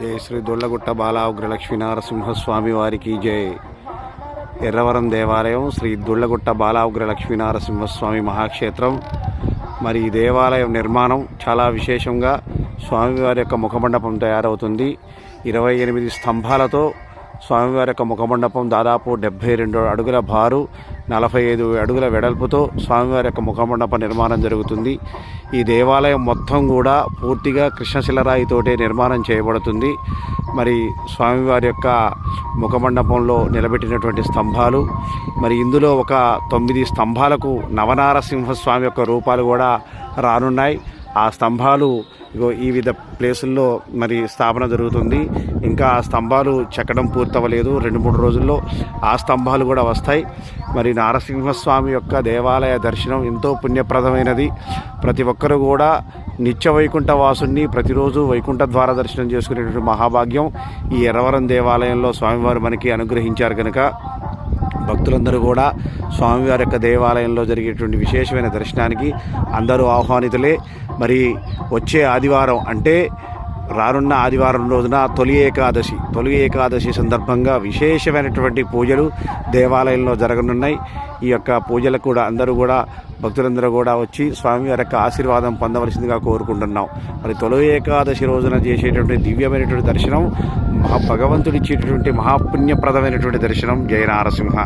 జై శ్రీ దొల్లగుట్ట బాలా ఉగ్రలక్ష్మీ నరసింహస్వామి వారికి జై. ఎర్రవరం దేవాలయం శ్రీ దొల్లగుట్ట బాలా ఉగ్రలక్ష్మీ నరసింహస్వామి మహాక్షేత్రం. మరి ఈ దేవాలయం నిర్మాణం చాలా విశేషంగా స్వామివారి యొక్క ముఖమండపం తయారవుతుంది. ఇరవై ఎనిమిది స్తంభాలతో స్వామివారి యొక్క ముఖమండపం దాదాపు డెబ్బై రెండు అడుగుల బారు నలభై ఐదు అడుగుల వెడల్పుతో స్వామివారి యొక్క ముఖమండప నిర్మాణం జరుగుతుంది. ఈ దేవాలయం మొత్తం కూడా పూర్తిగా కృష్ణశిలరాయితోటే నిర్మాణం చేయబడుతుంది. మరి స్వామివారి యొక్క ముఖమండపంలో నిలబెట్టినటువంటి స్తంభాలు మరి ఇందులో ఒక తొమ్మిది స్తంభాలకు నవనారసింహ స్వామి యొక్క రూపాలు కూడా రానున్నాయి. ఆ స్తంభాలు ఇగో ఈ విధ ప్లేసుల్లో మరి స్థాపన జరుగుతుంది. ఇంకా ఆ స్తంభాలు చెక్కడం పూర్తవ్వలేదు. రెండు మూడు రోజుల్లో ఆ స్తంభాలు కూడా వస్తాయి. మరి నారసింహస్వామి యొక్క దేవాలయ దర్శనం ఎంతో పుణ్యప్రదమైనది. ప్రతి ఒక్కరు కూడా నిత్య వైకుంఠ వాసుని ప్రతిరోజు వైకుంఠ ద్వార దర్శనం చేసుకునేటువంటి మహాభాగ్యం ఈ ఎర్రవరం దేవాలయంలో స్వామివారు మనకి అనుగ్రహించారు కనుక భక్తులందరూ కూడా స్వామివారి యొక్క దేవాలయంలో జరిగేటువంటి విశేషమైన దర్శనానికి అందరూ ఆహ్వానితులే. మరి వచ్చే ఆదివారం అంటే రానున్న ఆదివారం రోజున తొలి ఏకాదశి తొలి ఏకాదశి సందర్భంగా విశేషమైనటువంటి పూజలు దేవాలయంలో జరగనున్నాయి. ఈ యొక్క పూజలకు కూడా అందరూ కూడా భక్తులందరూ కూడా వచ్చి స్వామివారి యొక్క ఆశీర్వాదం పొందవలసిందిగా కోరుకుంటున్నాం. మరి తొలి ఏకాదశి రోజున చేసేటటువంటి దివ్యమైనటువంటి దర్శనం మహా భగవంతుడిచ్చేటటువంటి మహాపుణ్యప్రదమైనటువంటి దర్శనం జయ నారసింహ